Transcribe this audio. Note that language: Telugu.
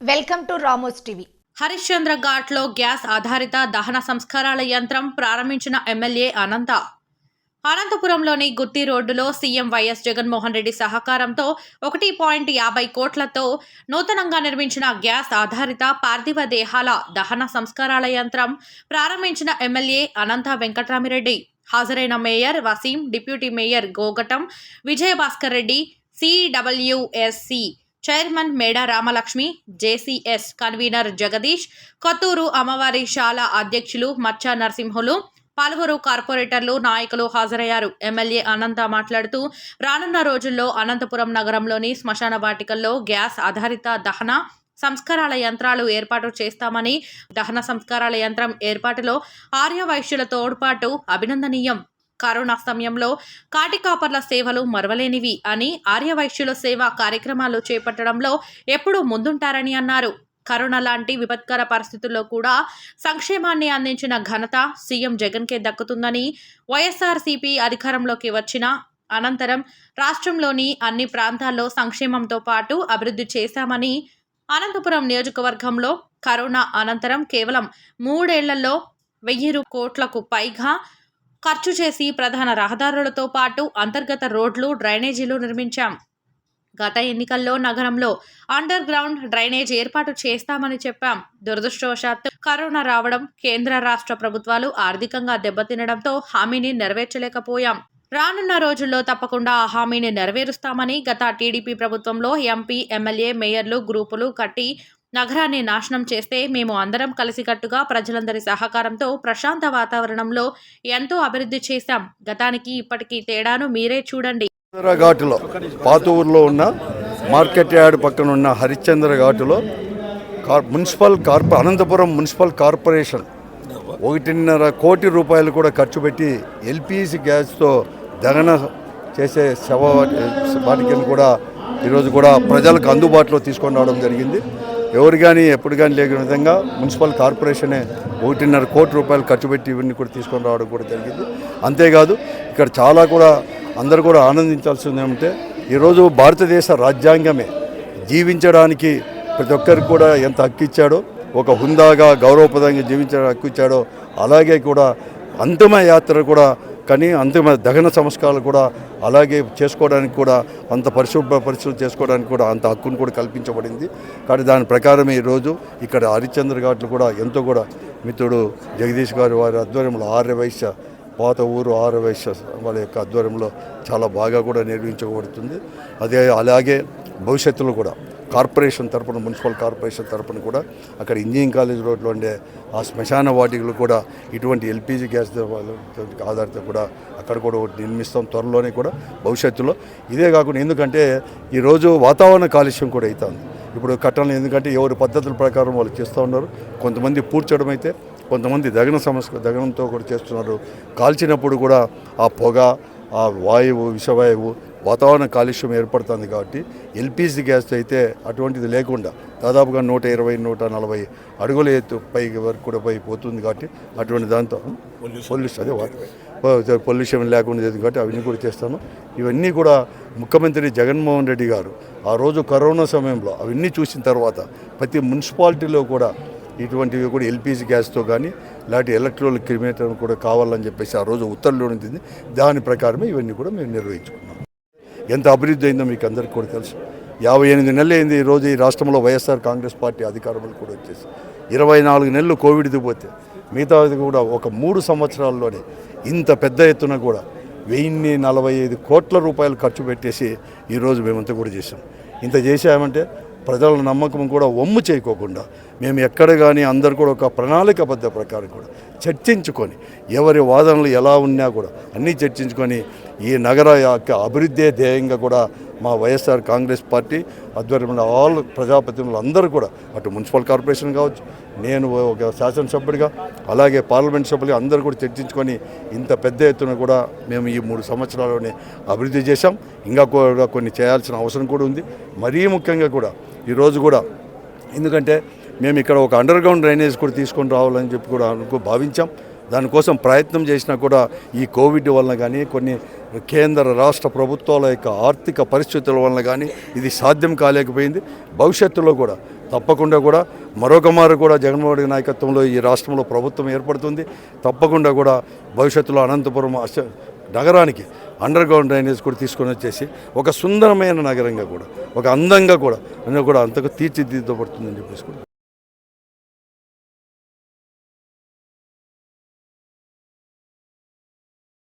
Welcome to Ramos TV. Harishchandra ఘాట్లో గ్యాస్ ఆధారిత దహన సంస్కారాల యంత్రం ప్రారంభించిన ఎమ్మెల్యే అనంత. అనంతపురంలోని గుత్తి రోడ్డులో సీఎం వైఎస్ జగన్మోహన్ రెడ్డి సహకారంతో ఒకటి పాయింట్ యాభై కోట్లతో నూతనంగా నిర్మించిన గ్యాస్ ఆధారిత పార్థివ దేహాల దహన సంస్కారాల యంత్రం ప్రారంభించిన ఎమ్మెల్యే అనంత వెంకటరామిరెడ్డి. హాజరైన mayor Waseem deputy mayor Gogatam Vijayabhaskar Reddy CWSC chairman Meda Ramalakshmi JCS convener Jagadish Kothuru అమ్మవారి శాల అధ్యక్షులు మచ్చా నరసింహులు పలువురు కార్పొరేటర్లు నాయకులు హాజరయ్యారు. ఎమ్మెల్యే అనంత మాట్లాడుతూ రానున్న రోజుల్లో అనంతపురం నగరంలోని శ్మశాన వాటికల్లో గ్యాస్ ఆధారిత దహన సంస్కారాల యంత్రాలు ఏర్పాటు చేస్తామని దహన సంస్కారాల యంత్రం ఏర్పాటులో ఆర్య వైశ్యుల తోడ్పాటు అభినందనీయం. కరోనా సమయంలో కాటికాపర్ల సేవలు మరవలేనివి అని ఆర్యవైశ్యుల సేవ కార్యక్రమాలు చేపట్టడంలో ఎప్పుడూ ముందుంటారని అన్నారు. కరోనా లాంటి విపత్కర పరిస్థితుల్లో కూడా సంక్షేమాన్ని అందించిన ఘనత సీఎం జగన్కే దక్కుతుందని వైఎస్ఆర్సీపీ అధికారంలోకి వచ్చిన అనంతరం రాష్ట్రంలోని అన్ని ప్రాంతాల్లో సంక్షేమంతో పాటు అభివృద్ధి చేశామని అనంతపురం నియోజకవర్గంలో కరోనా అనంతరం కేవలం మూడేళ్ళలో వెయ్యి కోట్లకు పైగా ఖర్చు చేసి ప్రధాన రహదారులతో పాటు అంతర్గత రోడ్లు డ్రైనేజీలు నిర్మించాం. గత ఎన్నికల్లో నగరంలో అండర్ గ్రౌండ్ డ్రైనేజ్ ఏర్పాటు చేస్తామని చెప్పాం. దురదృష్టవశాత్తు కరోనా రావడం కేంద్ర రాష్ట్ర ప్రభుత్వాలు ఆర్థికంగా దెబ్బతినడంతో హామీని నెరవేర్చలేకపోయాం. రానున్న రోజుల్లో తప్పకుండా ఆ హామీని నెరవేరుస్తామని గత టీడీపీ ప్రభుత్వంలో ఎంపీ ఎమ్మెల్యే మేయర్లు గ్రూపులు కట్టి నగరాన్ని నాశనం చేస్తే మేము అందరం కలిసికట్టుగా ప్రజలందరి సహకారంతో ప్రశాంత వాతావరణంలో ఎంతో అభివృద్ధి చేశాం. గతానికి ఇప్పటికీ తేడాను మీరే చూడండి. ఘాటులో పాత ఊర్లో ఉన్న మార్కెట్ యార్డ్ పక్కన ఉన్న హరిశ్చంద్ర ఘాటులో కార్ మున్సిపల్ కార్పొ అనంతపురం మున్సిపల్ కార్పొరేషన్ ఒకటిన్నర కోటి రూపాయలు కూడా ఖర్చు పెట్టి ఎల్పిజి గ్యాస్తో దహన చేసే శవ వాటికను కూడా ఈరోజు కూడా ప్రజలకు అందుబాటులో తీసుకొని రావడం జరిగింది. ఎవరు కానీ ఎప్పుడు కానీ లేని విధంగా మున్సిపల్ కార్పొరేషనే ఒకటిన్నర కోటి రూపాయలు ఖర్చు పెట్టి ఇవన్నీ కూడా తీసుకొని రావడం కూడా జరిగింది. అంతేకాదు ఇక్కడ చాలా కూడా అందరు కూడా ఆనందించాల్సింది ఏమంటే ఈరోజు భారతదేశ రాజ్యాంగమే జీవించడానికి ప్రతి ఒక్కరికి కూడా ఎంత హక్కు ఇచ్చాడో ఒక హుందాగా గౌరవప్రదంగా జీవించడానికి హక్కు ఇచ్చాడో అలాగే కూడా అంతిమ యాత్ర కూడా కానీ అంతిమ దహన సంస్కారాలు కూడా అలాగే చేసుకోవడానికి కూడా అంత పరిశుభ్ర పరిస్థితులు చేసుకోవడానికి కూడా అంత హక్కును కూడా కల్పించబడింది. కానీ దాని ప్రకారం ఈరోజు ఇక్కడ హరిశ్చంద్ర ఘాట్లు కూడా ఎంతో కూడా మిత్రుడు జగదీష్ గారి వారి ఆధ్వర్యంలో ఆర్య వైశ్య పాత ఊరు ఆర్య వైశ్య వాళ్ళ యొక్క ఆధ్వర్యంలో చాలా బాగా కూడా నిర్వహించబడుతుంది. అదే అలాగే భవిష్యత్తులో కూడా కార్పొరేషన్ తరపున మున్సిపల్ కార్పొరేషన్ తరపున కూడా అక్కడ ఇంజనీరింగ్ కాలేజ్ రోడ్లో ఉండే ఆ శ్మశాన వాటికలు కూడా ఇటువంటి ఎల్పిజి గ్యాస్ ఆధారిత కూడా అక్కడ కూడా ఒకటి నిర్మిస్తాం త్వరలోనే కూడా భవిష్యత్తులో. ఇదే కాకుండా ఎందుకంటే ఈరోజు వాతావరణ కాలుష్యం కూడా అవుతుంది ఇప్పుడు కట్టడం ఎందుకంటే ఎవరి పద్ధతుల ప్రకారం వాళ్ళు చేస్తూ ఉన్నారు. కొంతమంది పూడ్చడం అయితే కొంతమంది దగన సమస్య దగనంతో కూడా చేస్తున్నారు. కాల్చినప్పుడు కూడా ఆ పొగ ఆ వాయువు విషవాయువు వాతావరణ కాలుష్యం ఏర్పడుతుంది కాబట్టి ఎల్పిజి గ్యాస్ అయితే అటువంటిది లేకుండా దాదాపుగా నూట ఇరవై నూట నలభై అడుగుల ఎత్తు పైకి వరకు కూడా పై పోతుంది కాబట్టి అటువంటి దాంతో పొల్యూషన్ అదే పొల్యూషన్ లేకుండా చేస్తుంది కాబట్టి అవన్నీ కూడా చేస్తాను. ఇవన్నీ కూడా ముఖ్యమంత్రి జగన్మోహన్ రెడ్డి గారు ఆ రోజు కరోనా సమయంలో అవన్నీ చూసిన తర్వాత ప్రతి మున్సిపాలిటీలో కూడా ఇటువంటివి కూడా ఎల్పిజి గ్యాస్తో కానీ ఇలాంటి ఎలక్ట్రోల్ క్రిమినేటర్ కూడా కావాలని చెప్పేసి ఆ రోజు ఉత్తర్వులు ఉంటుంది దాని ప్రకారమే ఇవన్నీ కూడా మేము నిర్వహించుకున్నాం. ఎంత అభివృద్ధి అయిందో మీకు అందరికీ కూడా తెలుసు. యాభై ఎనిమిది నెలలు అయింది ఈ రోజు ఈ రాష్ట్రంలో వైఎస్ఆర్ కాంగ్రెస్ పార్టీ అధికారంలో కూడా వచ్చేసి. ఇరవై నాలుగు నెలలు కోవిడ్ది పోతే మిగతాది కూడా ఒక మూడు సంవత్సరాల్లోనే ఇంత పెద్ద ఎత్తున కూడా వెయ్యిన్ని నలభై ఐదు కోట్ల రూపాయలు ఖర్చు పెట్టేసి ఈరోజు మేమంతా కూడా చేసాం ఇంత చేసామంటే ప్రజల నమ్మకం కూడా ఒమ్ము చేయకోకుండా మేము ఎక్కడ కానీ అందరు కూడా ఒక ప్రణాళికబద్ధ ప్రకారం కూడా చర్చించుకొని ఎవరి వాదనలు ఎలా ఉన్నా కూడా అన్నీ చర్చించుకొని ఈ నగర యొక్క అభివృద్ధి ధ్యేయంగా కూడా మా వైఎస్ఆర్ కాంగ్రెస్ పార్టీ ఆధ్వర్యంలో ఆల్ ప్రజాప్రతినిధులు అందరూ కూడా అటు మున్సిపల్ కార్పొరేషన్ కావచ్చు నేను ఒక శాసనసభ్యుడిగా అలాగే పార్లమెంట్ సభ్యులుగా అందరూ కూడా చర్చించుకొని ఇంత పెద్ద ఎత్తున కూడా మేము ఈ మూడు సంవత్సరాల్లోనే అభివృద్ధి చేశాం. ఇంకా కూడా కొన్ని చేయాల్సిన అవసరం కూడా ఉంది. మరీ ముఖ్యంగా కూడా ఈరోజు కూడా ఎందుకంటే మేము ఇక్కడ ఒక అండర్ గ్రౌండ్ డ్రైనేజ్ కూడా తీసుకొని రావాలని చెప్పి కూడా అనుకో భావించాం. దానికోసం ప్రయత్నం చేసినా కూడా ఈ కోవిడ్ వలన కానీ కొన్ని కేంద్ర రాష్ట్ర ప్రభుత్వాల యొక్క ఆర్థిక పరిస్థితుల వలన కానీ ఇది సాధ్యం కాలేకపోయింది. భవిష్యత్తులో కూడా తప్పకుండా కూడా మరొక మారు కూడా జగన్మోహన్ రెడ్డి నాయకత్వంలో ఈ రాష్ట్రంలో ప్రభుత్వం ఏర్పడుతుంది. తప్పకుండా కూడా భవిష్యత్తులో అనంతపురం నగరానికి అండర్ గ్రౌండ్ డ్రైనేజ్ కూడా తీసుకొని వచ్చేసి ఒక సుందరమైన నగరంగా కూడా ఒక అందంగా కూడా అన్నీ కూడా అంతకు తీర్చిదిద్దబడుతుందని చెప్పేసి కూడా